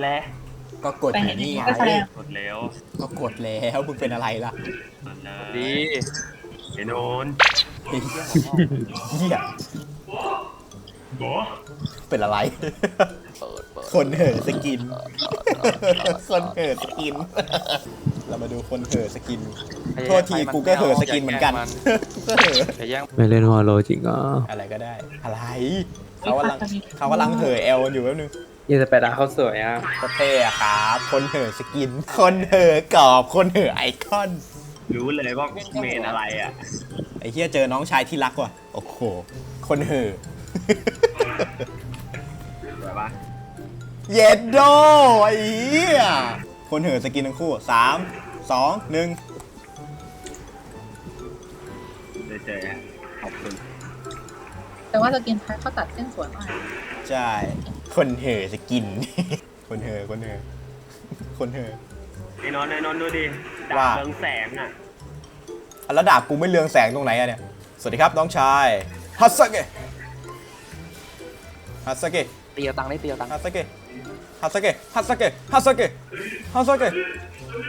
และก็กดไปอเห็นยู่นี่นี่ไงก็แสดงกดแล้วก็กดแล้วมึงเป็นอะไรล่ะกดเลยดีไอ้โนนเหี้ยโบเป็นอะไรเปิดเปิดคนเห่อะสกิน คนเห่อะสกิน เรามาดูคนเห่อะสกิน โทษทีกูก็เห่อะสกินเหมือนกันกูก็เห่อะอย่าแย่งไม่เล่นวอลโลจริงอะอะไรก็ได้ อะไร เขากำลังเขากำลังเห่อะแอลกันอยู่แป๊บนึง ยี่สเปดาเขาสวยอะก็เท่อะครับ คนเห่อะสกิน คนเห่อะกรอบ คนเห่อะไอคอน รู้เลยว่าเมนอะไรอะ ไอ้เฮียเจอน้องชายที่รักว่ะ โอ้โห คนเห่อะแบบว่าเย็ดโดไอ้เหี้ยคนเห่อะสกินทั้งคู่สามสองหนึ่งได้เจอฮะขอบคุณ แต่ว่าสกินพาร์ทเขาตัดเส้นสวยมาก ใช่ คนเห่อะสกิน คนเห่อะคนเห่อะคนเห่อะไอ้นนท์ไอ้นนท์ดูดิดาว่าบเรืองแสงอะอะแล้วดาบกูไม่เรืองแสงตรงไหนอะเนี่ย สวัสดีครับน้องชายฮัตสเกะฮัตสเกะตีเอาตังค์ได้ตีเอาตังค์ฮัตสเกะฮัตสเกะฮัตสเกะฮัตสเกะฮัตสเกะ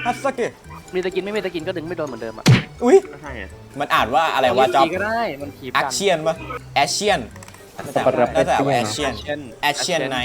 ฮัตสเกะมีตะกินไม่มีตะกินก็ดึงไม่โดนเหมือนเดิมอะอุ้ยไม่ใช่อะมันอ่านว่าอะไรวะจ๊อบตีก็ได้มันขีบแอกัคเชียนปะแอคเชียน น่าจะน่าจะแอคเชียนเช่นแอคเชียนไน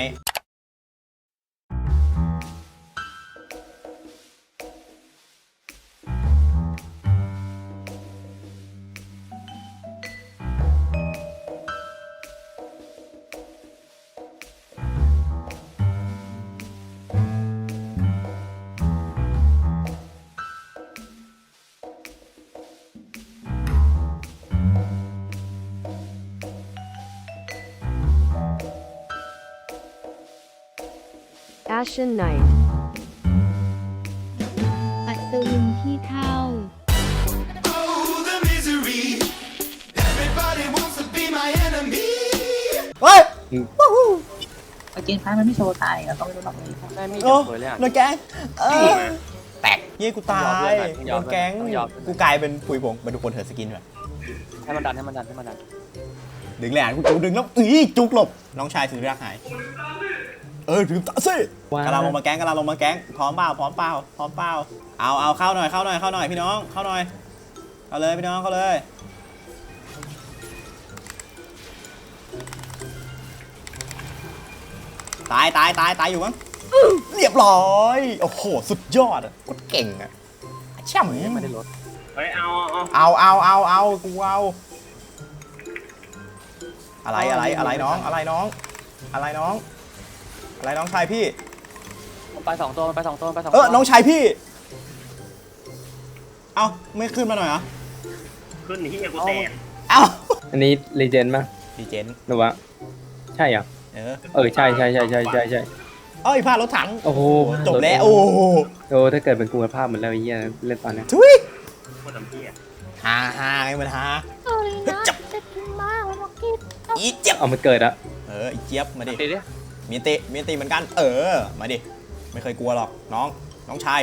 Ashen Night อัศวินที่เท่าเฮ้ยสกินพาร์ทมันไม่โชว์ตายเราต้องรู้หรอกเลยได้มีดโอ้สวยเลยอะ โดนแก๊งเออแตกเย้กูตายยอมโดเพื่อนนแก๊ง ต้องยอมเพื่อน กูกลายเป็นปุยผงมาดูคนเถอะสกินว่ะให้มันดันให้มันดันให้มันดันดึงแหลนกูกูดึงแล้วอีจุกหลบ น้องชายสุดที่รักหาย เออถึงตาสิกำลังลงมาแก๊งกำลังลงมาแก๊งพร้อมเปล่าพร้อมเปล่าพร้อมเปล่าเอาเอาเข้าหน่อยเข้าหน่อยเข้าหน่อยพี่น้องเข้าหน่อยเอาเลยพี่น้องเข้าเลยตายตายตายตายอยู่มั้งเรียบร้อยโอ้โหสุดยอดอะโคตรเก่งอะช่ำไม่ได้ลดเฮ้ยเอาเอาเอาเอาเอาเอาเอากูเอาอะไรอะไรอะไรน้องอะไรน้อง อะไรน้อง อะไรน้องชายพี่ มันไปสองตัวมันไปสองตัวมันไปสองเอตัวอน้องชายพี่ เอาไม่ขึ้นมาหน่อยเหรอขึ้นที่กูแตกเอาอันนี้เลเจนด์ป่ะดีเจนหรือว่าใช่เหรอเออเออใช่ใช่ใช่ใช่ใช่ใช่เอ้ยพลาดรถถังโอ้โหจบแล้วโอ้โหโอ้ถ้าเกิดเป็นกูภาพเหมือนเราไอ้เหี้ยเล่นตอนเนี้ยทุยโคตรดำเพี้ยฮาฮาไงมันฮาเอาเลยนะจะกินมากเลยบอกกินอีเจี๊ยบเอามันเกิดอะเอออีเจี๊ยบมาดิตีดิ มีติมีติเหมือนกัน เออ มาดิ ไม่เคยกลัวหรอกน้อง น้องชาย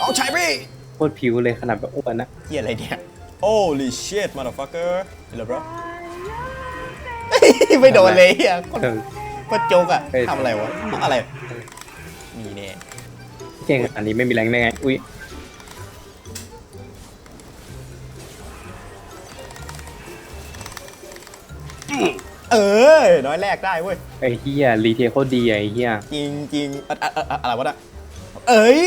น้องชายพี่โคตรผิวเลยขนาดแบบอ้วนนะเฮียอะไรเนี่ย Holy shit motherfucker เห็นแล้ว bro ไม่โดนเลยเฮียโคตรเออ โคตรโจกอะเฮ้ย ทำอะไรวะ อะไร นี่เนี่ย เก่งอันนี้ไม่มีแรงได้ไง อุ้ย เออ น้อยแรกได้เว้ย ไอ้เหี้ยรีเทลโคตรดีอะไอ้เหี้ยจริงจริงอะอะอะอะอะไรวะน่ะเอ้ย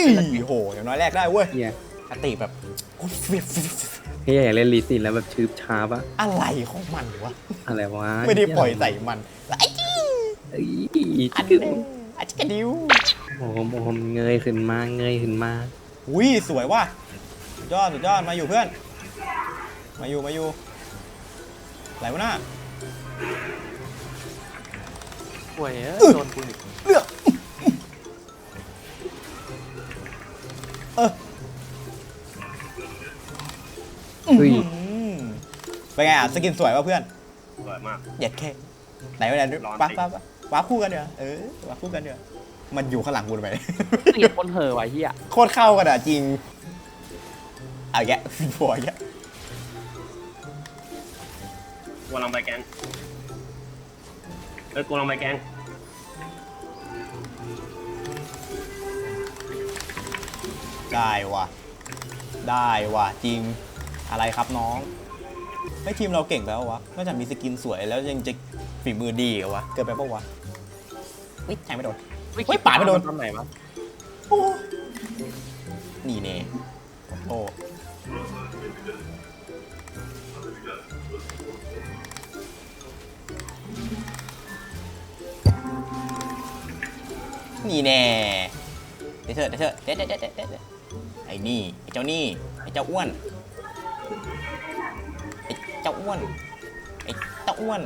โหอย่างน้อยแรกได้เว้ยเหี้ยอติแบบโคตรฟิวฟิวฟิวเฮียอยากเล่นรีซินแล้วแบบชืบช้าปะอะไรของมันวะ อะไรวะไม่ได้ปล่อยใส่มันไอ้จี้เอ้ยอันจิ๊นี้กอันจิกระดิวโอ้โหโอ้โหเงยขึ้นมาเงยขึ้นมาอุ้ยสวยว่ะสุดยอดสุดยอดมาอยู่เพื่อน มาอยู่มาอยู่ไหลวะหน้า ป่วยเอ้ยโดนกูอีกเลือกเออเฮ้ยอืมเป็นไงอะสกินสวยป่ะเพื่อนสวยมาก เหยียดแค่ไหนวะเนี่ยร้อน ป้าป้าป้าป้าคู่กันเดี๋ยวเออป้าคู่กันเดี๋ยวมันอยู่ข้างหลังกูทำไมตีคนเหอไว้เหี้ยโคตรเข้ากันอะจริงเอาแกะผัวแกะกูลองไปแกง เออกูลองไปแกงได้ว่ะ ได้ว่ะ จริง อะไรครับน้องไม่ทีมเราเก่งแล้ววะ นอกจากมีสกินสวยแล้วยังจะฝีมือดีเหรวะ เกินไปปะวะวิทยแทงไม่โดนวิทยป่าดไม่โดนทำไหนวะโอ้นี่เน่โอ้ นี่แน่เดี๋ยวเถอะเดี๋ยวเถอะเดี๋ยวเดี๋ยวเดี๋ยวเดี๋ยวเดี๋ยวไอ้นี่ไอ้เจ้านี่ไอ้เจ้าอ้วนไอ้เจ้าอ้วนไอ้เจ้าอ้วน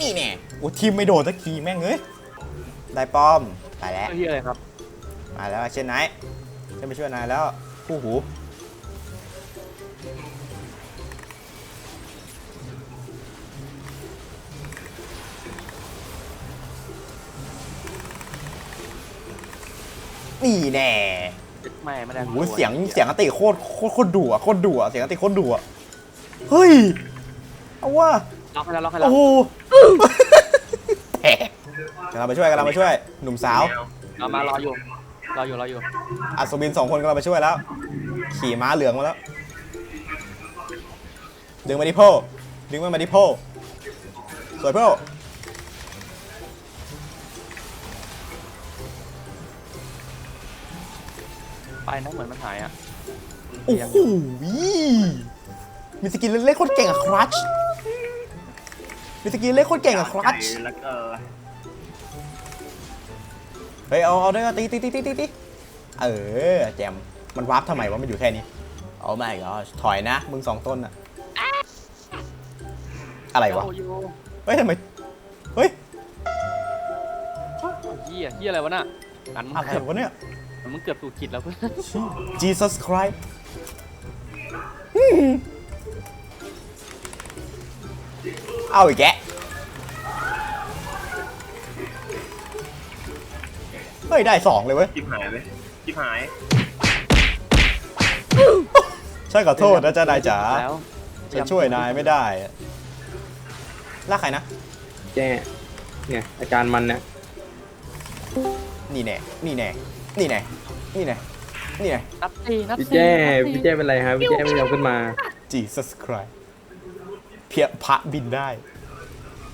นี่แน่โอ้ทีมไม่โดนสักทีแม่งเอ้ยได้ป้อมไปแล้ว เฮียอะไรครับ มาแล้วเช่นไหนจะไปช่วยนายแล้วคู่หู นี่แน่ไม่ไม่ได้โอ้โหเสียงเสียงอติโคตรโคตรโคตรดุอะโคตรดุอะเสียงอติโคตรดุอะเฮ้ยเอาว่าล็อกให้แล้วล็อกให้แล้โอ้วโหแผลกำลังไปช่วยกำลังไปช่วย หนุ่มสาวเอามารออยู่รออยู่รออยู่อัศวินสองคนกำลังไปช่วยแล้ว ขี่ม้าเหลืองมาแล้ว ดึงมาดิโพดึงมันมาดิโพสวยโพ ไปนะเหมือนมันหายอะโอ้โหมีสกินเล่นๆโคตรเก่งอะครัชมีสกินเล่นโคตรเก่งอะครัชแล้วก็เฮ้ยเอาเอาด้วยตีตีตีตีตีตีเออแจมมันวาร์ปทำไมวะมันอยู่แค่นี้เอาไม่ก็ถอยนะ มึงสองต้นอะอะไรวะโอ้ยเฮ้ยทำไม เฮ้ยเฮียเฮียอะไรวะน่ะอันมึงอะไรเกือบวะเนี่ย มึงเกือบถูกขิดแล้วเพื่อน Jesus Christ เอาอีกแกะเฮ้ย ได้สองเลยเว้ย จิบหายไหมจิบหาย ใช่ขอโทษนะจ๊ะนายจ๋า แล้วฉันช่วยนายไม่ได้อะลากใครนะ แจ้เนี่ยอาจารย์มันเนี่ยนี่แน่ นี่แน่ นี่แน่ นี่แน่ นี่แน่ นัดสี่นัด พี่ สี่ แจ้ นัดสี่ พี่แจ้เป็นไรครับพี่แจ้ไม่ยอมขึ้นมา Jesus Christ เพียพระบินได้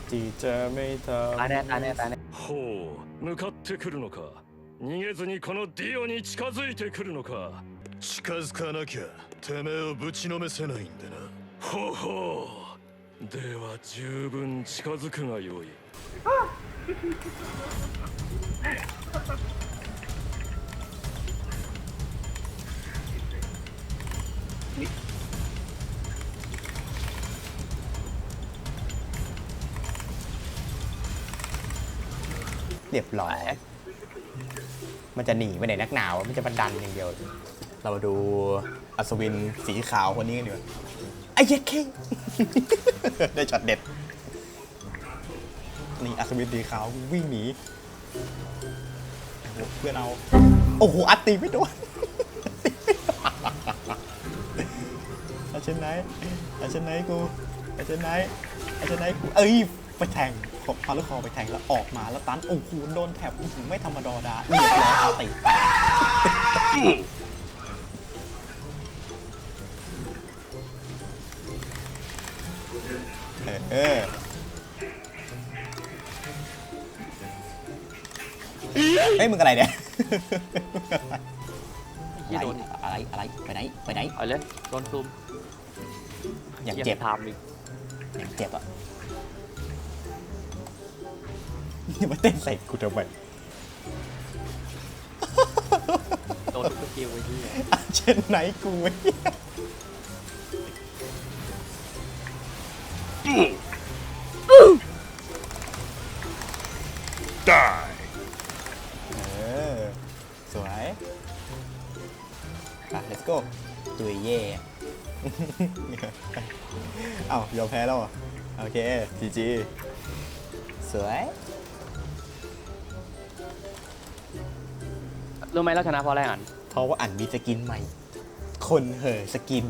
จีจะไม่ท ตายแน่ตายแน่ตายแน่ ほう向かってくるのか逃げずにこのディオに近づいてくるのか近づかなきゃてめえをぶちのめせないんでなほうほうでは十分近づくがよい เรียบร้อย มันจะหนีไปไหนนักหนาวะมันจะบันดันอย่างเดียว เรามาดูอัศวินสีขาวคนนี้กันดีกว่าไอ้เหี้ย็ดเข่ง ได้ช็อตเด็ด นี่อัศวินสีขาววิ่งหนีโอ้โหเพื่อนเอา โอ้โหอัดตีไม่โดน ช่นไหนเอาเช่นไหนกูเอาเช่นไหนเอาเช่นไหนกูเอ้ยไปแทงขพาลูกคอไปแทงแล้วออกมาแล้วตันโอ้โหโดนแถบอื้อหือไม่ธรรมดาดาเรียบร้อยเอาตีเออเออเฮ้ยมึงอะไรเนี่ยเฮียโดนอะไรอะไรไปไหนไปไหนเอาเลยโดนซูม อย่างเจ็บทำอีกอย่างเจ็บอะนี่มาเต้นใส่กูทำไมโดนทุกสกิลไอ้เฮียเช่นไหนกูไอ้เหี้ยเออ สวยไป let's go ตุยเย่เอ้ายอมแพ้แล้วเหรอโอเคจีจีสวยรู้ไหมเราชนะเพราะอะไรอ่านเพราะว่าอันมีสกินใหม่ คนเห่อสกิน